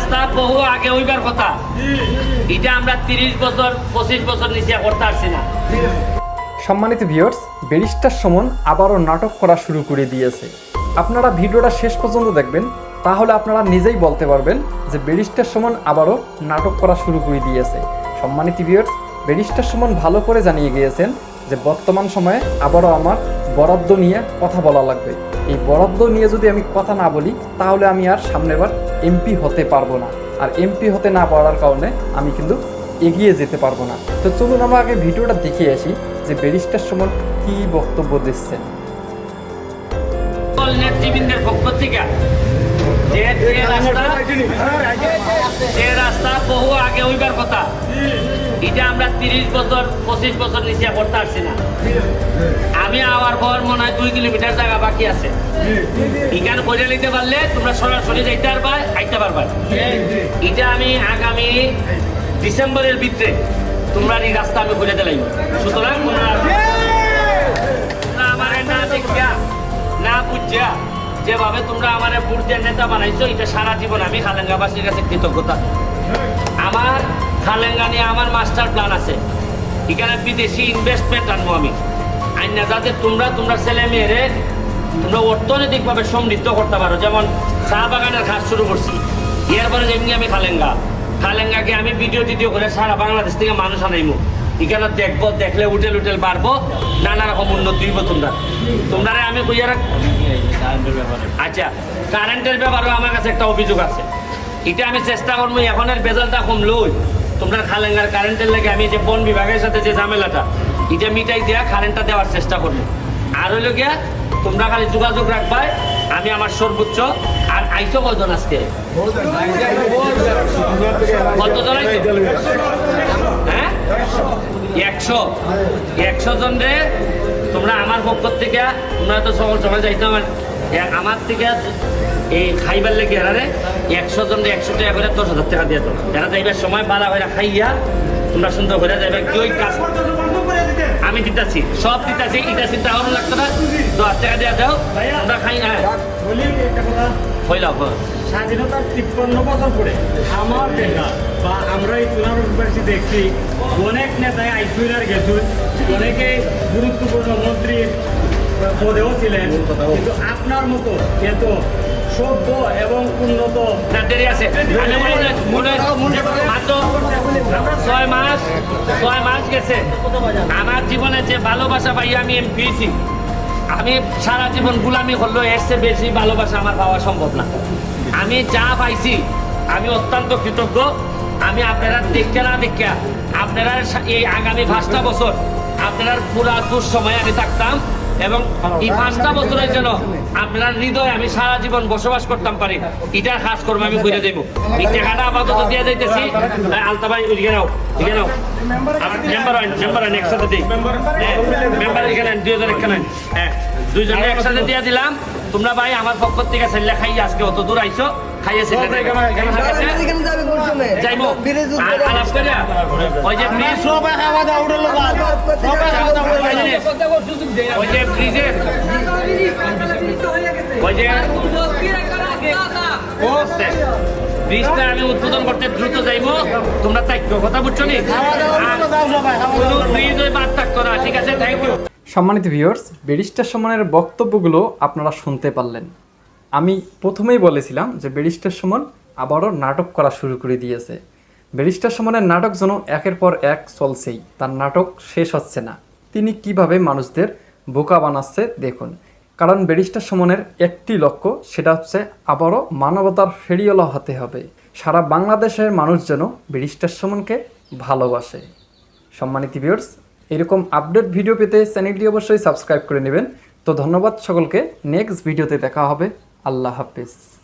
রাস্তা বহু আগে হইবার কথা। এটা আমরা তিরিশ বছর, পঁচিশ বছর নিচে করতে পারছি না। সম্মানিত ভিউয়ার্স, ব্যারিস্টার সমন আবারও নাটক করা শুরু করে দিয়েছে। আপনারা ভিডিওটা শেষ পর্যন্ত দেখবেন, তাহলে আপনারা নিজেই বলতে পারবেন যে ব্যারিস্টার সমন আবারও নাটক করা শুরু করে দিয়েছে। সম্মানিত ভিউয়ার্স, ব্যারিস্টার সমন ভালো করে জানিয়ে গিয়েছেন যে বর্তমান সময়ে আবারও আমার বরাদ্দ নিয়ে কথা বলা লাগবে। এই বরাদ্দ নিয়ে যদি আমি কথা না বলি, তাহলে আমি আর সামনেবার এমপি হতে পারব না। আর এমপি হতে না পারার কারণে আমি কিন্তু এগিয়ে যেতে পারব না। তো চলুন আমরা আগে ভিডিওটা দেখে আসি যে ব্যারিস্টার সমন কি বক্তব্য দিচ্ছেন। যে যে রাস্তা যে রাস্তা বহু আগে হইবার কথা, এটা আমরা তিরিশ বছর, পঁচিশ বছর নিচে করতে পারছি না। আমি আবার পর মনে হয় দুই কিলোমিটার জায়গা বাকি আছে। এখানে করে নিতে পারলে তোমরা সরাসরি যাইতে পারবা, আইতে পারবা। এটা আমি আগামী ডিসেম্বরের ভিতরে তোমরা এই রাস্তা আমি করে দিলাই সুতরাং আমারে না দেখিয়া, না বুঝিয়া যেভাবে তোমরা আমার বুর্জের নেতা বানাইছো, এটা সারা জীবন আমি খালেঙ্গাবাসীর কাছে কৃতজ্ঞতা। আমার খালেঙ্গা নিয়ে আমার মাস্টার প্ল্যান আছে। এখানে বিদেশি ইনভেস্টমেন্ট আনব আমি। আইনা যাতে তোমরা তোমরা ছেলে মেয়েরে তোমরা অর্থনৈতিকভাবে সমৃদ্ধ করতে পারো। যেমন চা বাগানের কাজ শুরু করছি। এরপরে যেমনি আমি খালেঙ্গা। খালেঙ্গাকে আমি ভিডিও টিডিও করে সারা বাংলাদেশ থেকে মানুষ আনাইমু। এখানে দেখব, দেখলে উঠেল উঠেল বাড়বো, নানা রকম উন্নতি হইব তোমরা। তোমরা আমি কইয়া আচ্ছা কারেন্টের ব্যাপারেও আমার কাছে একটা অভিযোগ আছে। এটা আমি চেষ্টা করব, এখনের বেজালটা কম লই তোমরা খালেঙ্গার কারেন্টের লাগে আমি যে বন বিভাগের সাথে যে ঝামেলাটা, এটা মিটাই দেওয়া কারেন্টটা দেওয়ার চেষ্টা করব। আর হইল গিয়া, তোমরা খালি যোগাযোগ রাখবাই, আমি আমার সর্বোচ্চ। আর আইসো কজন আজকে? হ্যাঁ? একশো। একশো জন রে, তোমরা আমার পক্ষ থেকে তোমরা তো সকল সকাল যাইতে আমার আমার থেকে এই খাইবার লেগে এরারে একশো জন একশো টাকা করে দশ হাজার টাকা দিয়ে তো এরা যাইবার সময় বালা হয়ে খাইয়া তোমরা সুন্দর করে যাইবে। কেউ কাজ? আমি দিতাছি সব দিতাছি এটা চিন্তা করুন লাগতো না। দশ টাকা দিয়ে দাও তোমরা খাই কথা। হইলাম স্বাধীনতার তিপ্পান্ন বছর পরে আমার দেখা বা আমরা এই চুনার দেখছি অনেক নেতায় আইসুইলার গেছুন অনেকে গুরুত্বপূর্ণ মন্ত্রী পদেও ছিলেন, কিন্তু আপনার মতো এত সভ্য এবং উন্নত আছে। ছয় মাস ছয় মাস গেছে। আমার জীবনে যে ভালোবাসা পাই আমি পেয়েছি আমি সারা জীবন গুলামি করলেও এর চেয়ে বেশি ভালোবাসা আমার পাওয়া সম্ভব না। আমি যা পাইছি, আমি অত্যন্ত কৃতজ্ঞ। আমি আপনারা দেখতে না দেখে, আপনারা এই আগামী পাঁচটা বছর, আপনার পুরা দুঃসময়ে আমি থাকতাম। এবং এই পাঁচটা বছরের জন্য আপনার হৃদয়ে আমি সারা জীবন বসবাস করতাম পারি। এটা কাজ করব আমি বুঝে দেবো এই টাকাটা আপাতত দিয়ে যাইতেছি আলতা ভাই ওইদিকে নাও এদিকে নাও। মেম্বার হয় মেম্বার হয় একসাথে দিই। মেম্বার এখানে দুই হাজার এখানে হ্যাঁ দুইজনে একসাথে দিয়ে দিলাম। তোমরা ভাই আমার পক্ষ থেকে সেল্লা খাই আজকে অত দূর আইছো খাইয়ে সেল্লা যাইবো। আর আলাপ করে ওই যে ব্রিজ। সবাই খাওয়া দাওয়া উঠে লোক সবাই খাওয়া দাওয়া উঠে ওই যে ব্রিজের ওই যে ব্রিজটা আমি উদ্বোধন করতে দ্রুত যাইবো। তোমরা কথা বুঝছ নি? ওই বাদ থাকতো না ঠিক আছে? থ্যাংক ইউ সম্মানিত ভিউয়ার্স ব্যারিস্টার সমানের বক্তব্যগুলো আপনারা শুনতে পারলেন। আমি প্রথমেই বলেছিলাম যে ব্যারিস্টার সমান আবারও নাটক করা শুরু করে দিয়েছে। ব্যারিস্টার সমানের নাটক যেন একের পর এক চলছেই, তার নাটক শেষ হচ্ছে না। তিনি কীভাবে মানুষদের বোকা বানাচ্ছে দেখুন। কারণ ব্যারিস্টার সমানের একটি লক্ষ্য, সেটা হচ্ছে আবারও মানবতার ফেরিওলা হতে হবে। সারা বাংলাদেশের মানুষ যেন ব্যারিস্টার সমানকে ভালোবাসে। সম্মানিত ভিউয়ার্স এরকম আপডেট ভিডিও পেতে চ্যানেলটি অবশ্যই সাবস্ক্রাইব করে নেবেন। তো ধন্যবাদ সকলকে নেক্সট ভিডিওতে দেখা হবে। আল্লাহ হাফিজ।